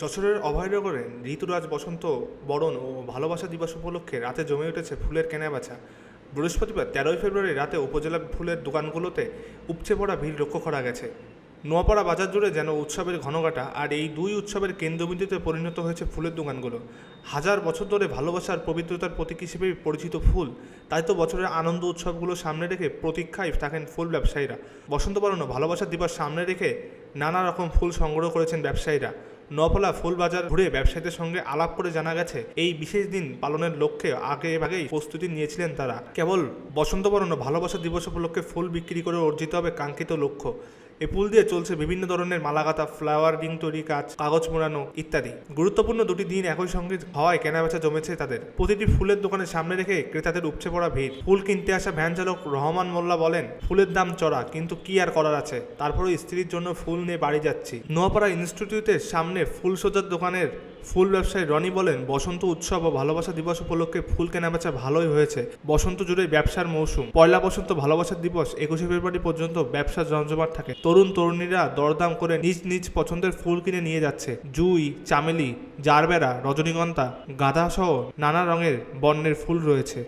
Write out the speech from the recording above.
যশোরের অভয়নগরে ঋতুরাজ বসন্ত বরণ ও ভালোবাসা দিবস উপলক্ষে রাতে জমে উঠেছে ফুলের কেনাবেচা। বৃহস্পতিবার তেরোই ফেব্রুয়ারি রাতে উপজেলা ফুলের দোকানগুলোতে উপচে পড়া ভিড় লক্ষ্য করা গেছে। নোয়াপাড়া বাজার জুড়ে যেন উৎসবের ঘনঘাটা আর এই দুই উৎসবের কেন্দ্রবিন্দুতে পরিণত হয়েছে ফুলের দোকানগুলো। হাজার বছর ধরে ভালোবাসার পবিত্রতার প্রতীক হিসেবে পরিচিত ফুল, তাই তো বছরের আনন্দ উৎসবগুলো সামনে রেখে প্রতীক্ষায় থাকেন ফুল ব্যবসায়ীরা। বসন্ত বরণ ভালোবাসার দিবস সামনে রেখে নানা রকম ফুল সংগ্রহ করেছেন ব্যবসায়ীরা। নপলা ফুল বাজার ঘুরে ব্যবসায়ীদের সঙ্গে আলাপ করে জানা গেছে, এই বিশেষ দিন পালনের লক্ষ্যে আগে ভাগেই প্রস্তুতি নিয়েছিলেন তারা। কেবল বসন্তবরণ ভালোবাসা দিবস উপলক্ষে ফুল বিক্রি করে অর্জিত হবে কাঙ্ক্ষিত লক্ষ্য। এ ফুল দিয়ে চলছে বিভিন্ন ধরনের মালাগাতা ফ্লাওয়ার তৈরি কাজ, কাগজ মোড়ানো ইত্যাদি। গুরুত্বপূর্ণ দুটি দিন একই সঙ্গে হওয়ায় কেনাবেচা জমেছে তাদের। প্রতিটি ফুলের দোকানের সামনে রেখে ক্রেতাদের উপচে পড়া ভিড়। ফুল কিনতে আসা ভ্যান চালক রহমান মোল্লা বলেন, ফুলের দাম চড়া, কিন্তু কি আর করার আছে? তারপরেও স্ত্রীর জন্য ফুল নিয়ে বাড়ি যাচ্ছি। নোয়াপাড়া ইনস্টিটিউটের সামনে ফুল সজ্জার দোকানের ফুল ব্যবসায়ী রনি বলেন, বসন্ত উৎসব ও ভালোবাসা দিবস উপলক্ষে ফুল কেনাবেচা ভালোই হয়েছে। বসন্ত জুড়ে ব্যবসার মৌসুম। পয়লা বসন্ত ভালোবাসা দিবস একুশে ফেব্রুয়ারি পর্যন্ত ব্যবসা জমজমাট থাকে। তরুণ তরুণীরা দরদাম করে নিজ নিজ পছন্দের ফুল কিনে নিয়ে যাচ্ছে। জুই, চামেলি, জারবেরা, রজনীগন্ধা গাঁদা সহ নানা রঙের বর্ণের ফুল রয়েছে।